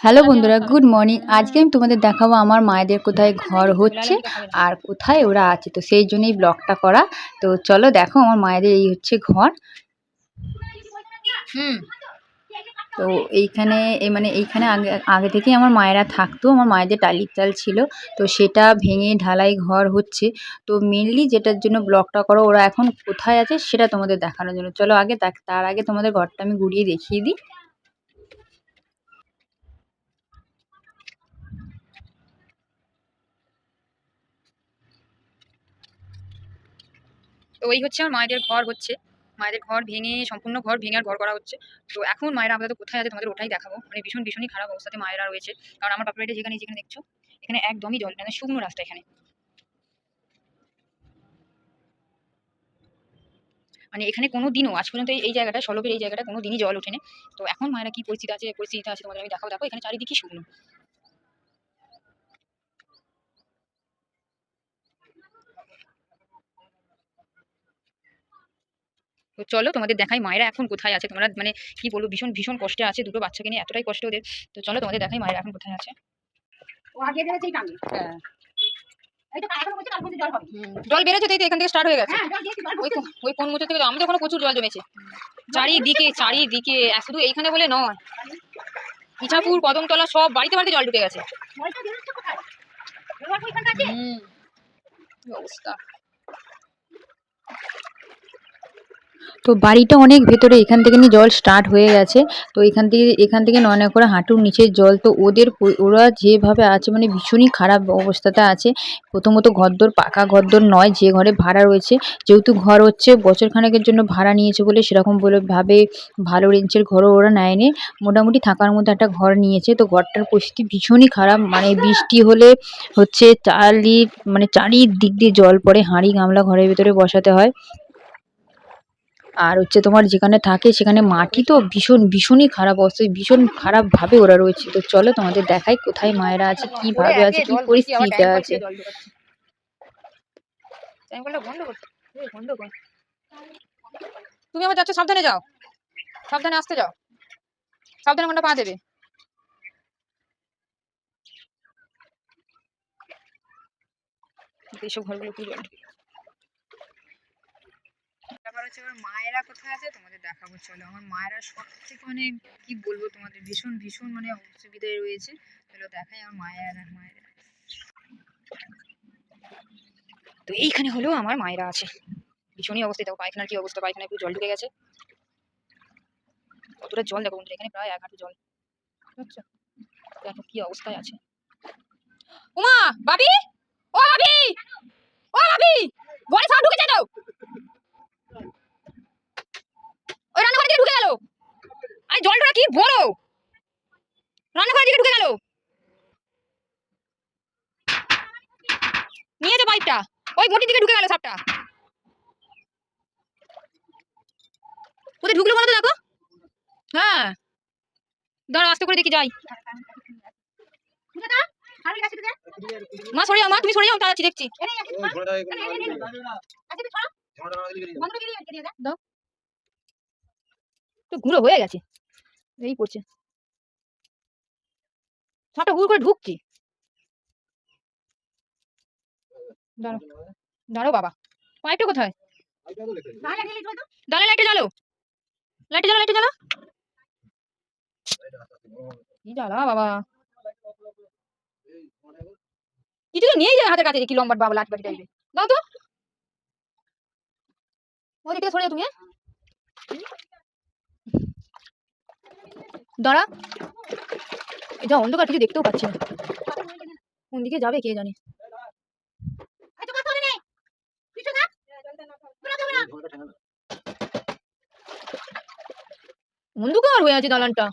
Hello বন্ধুরা, good morning. আজকে আমি তোমাদের দেখাবো আমার মায়েদের কোথায় ঘর হচ্ছে আর কোথায় ওরা আছে। তো সেই জন্যই ব্লগটা করা। তো চলো দেখো আমার মায়েদের এই হচ্ছে ঘর। হুম। তো এইখানে এই মানে এইখানে আগে আগে থেকেই আমার মায়েরা থাকতো। আমার মায়েদের টালির চাল ছিল। তো সেটা ভেঙে ঢালাই ঘর হচ্ছে। তো মেনলি যেটার জন্য ব্লগটা করো, ওরা এখন কোথায় আছে সেটা তোমাদের দেখানোর জন্য। চলো আগে তার আগে তোমাদের ঘরটা আমি ঘুরিয়ে দেখিয়ে দিই। তো ওই হচ্ছে আমার মায়েদের ঘর হচ্ছে। মায়েদের ঘর ভেঙে, সম্পূর্ণ ঘর ভেঙে আর ঘর করা হচ্ছে। তো এখন মায়েরা আপাতত কোথায় আছে তোমাদের ওটাই দেখাবো। মানে ভীষণ, ভীষণই খারাপ অবস্থাতে মায়েরা রয়েছে। কারণ আমার বাপের যেখানে যেখানে দেখছ, এখানে একদমই জল মানে শুকনো রাস্তা এখানে। মানে এখানে কোনো দিনও আজ পর্যন্ত এই- এই জায়গাটা, সলভের এই জায়গাটা কোনো দিনই জল ওঠেনি। তো এখন মায়েরা কি পরিস্থিতি আছে পরিস্থিতিতে আছে তোমাদের আমি দেখাবো। দেখো, এখানে চারিদিকে শুকনো। তো চলো তোমাদের দেখাই মায়েরা এখন কোথায় আছে। তোমরা মানে কি বলব ভীষণ ভীষণ কষ্টে আছে দুটো বাচ্চাকে নিয়ে এতটাই কষ্ট ওদের। তো চলো তোমাদের দেখাই মায়েরা এখন কোথায় আছে। হ্যাঁ। জল বেড়েছে তাই তো এখান থেকে স্টার্ট হয়ে গেছে। হ্যাঁ ওই ওই কোন মুহূর্ত থেকে আমাদের ওখানে প্রচুর জল জমেছে। চারিদিকে চারিদিকে শুধু এইখানে বলে নয়। ইছাপুর কদমতলা সব বাড়িতে বাড়িতে জল ঢুকে গেছে। অবস্থা। তো বাড়িটা অনেক ভেতরে, এখান থেকে জল স্টার্ট হয়ে গেছে। তো এখান থেকে এখান থেকে নয় নয় করে হাঁটুর নিচের জল, তো ওদের ওরা যেভাবে আছে মানে ভীষণই খারাপ অবস্থাতে আছে। প্রথমত ঘরদোর পাকা ঘরদোর নয়, যে ঘরে ভাড়া রয়েছে। যেহেতু ঘর হচ্ছে বছর খানেকের জন্য ভাড়া নিয়েছে বলে সেরকম বলে ভাবে ভালো রেঞ্জের ঘরও ওরা নেয়নি। মোটামুটি থাকার মধ্যে একটা ঘর নিয়েছে। তো ঘরটার পরিস্থিতি ভীষণই খারাপ। মানে বৃষ্টি হলে হচ্ছে চারি মানে চারিদিক দিয়ে জল পড়ে, হাঁড়ি গামলা ঘরের ভেতরে বসাতে হয়। আর হচ্ছে তোমার যেখানে থাকে সেখানে মাটি তো ভীষণ ভীষণই খারাপ অবস্থায় ভীষণ খারাপভাবে ওরা রয়েছে। তো চলো তোমাদের দেখাই কোথায় মায়েরা আছে কীভাবে আছে কি পরিস্থিতিতে আছে। তুমি আমার যাচ্ছ সাবধানে যাও। সাবধানে আসতে যাও। সাবধানে কোনটা পা দেবে। এইসব ঘরগুলো কি জল ঢুকে গেছে। ব্যাপার হচ্ছে এবার মায়েরা কোথায় আছে তোমাদের দেখাবো, চলো। আমার মায়েরা সব থেকে মানে কি বলব তোমাদের, ভীষণ ভীষণ মানে অসুবিধায় রয়েছে। চলো দেখাই আমার মায়েরা মায়েরা। তো এইখানে হলো আমার মায়েরা আছে। ভীষণই অবস্থা দেখো, পায়খানার কি অবস্থা? পায়খানায় পুরো জল ঢুকে গেছে। কতটা জল দেখো বন্ধুরা, এখানে প্রায় এক হাঁটু জল। দেখো কি অবস্থায় আছে। উমা, বাবি? ও, বাবি ও বাবি ঘরে সব ঢুকে যায় তো ওই রান্নাঘরে দিকে ঢুকে গেল আরে জলটা কি বড় রান্নাঘরে দিকে ঢুকে গেল। নিয়ে যে পাইপটা ওই ঘটির দিকে ঢুকে গেল সাপটা কোথায় ঢুকলো বলো তো দেখো। হ্যাঁ। দাঁড়া আস্তে করে দেখি যাই। মা সরে যাও মা তুমি সরে যাও তাড়াচ্ছি দেখছি। তো গুঁড়ো হয়ে গেছে। এই পড়ছে। সাপটা হুড় করে ঢুকছি। দাঁড়ো দাঁড়ো বাবা। পাইপটা কোথায়। দাঁড়া লাইটে জ্বালো। লাইটে জ্বালো লাইটে জ্বালো। কি জ্বালা বাবা। কিছু তো নিয়েই যায় হাতের কাছে কি লম্বা বাবা লাঠি বাটি টাইপের। দাও তো। ওদিক সরে যাও তুমি হ্যাঁ? দাঁড়া। এটা অন্ধকার কিছু দেখতেও পাচ্ছি না। কোন দিকে যাবে কে জানে। অন্ধকার হয়ে আছে দালানটা।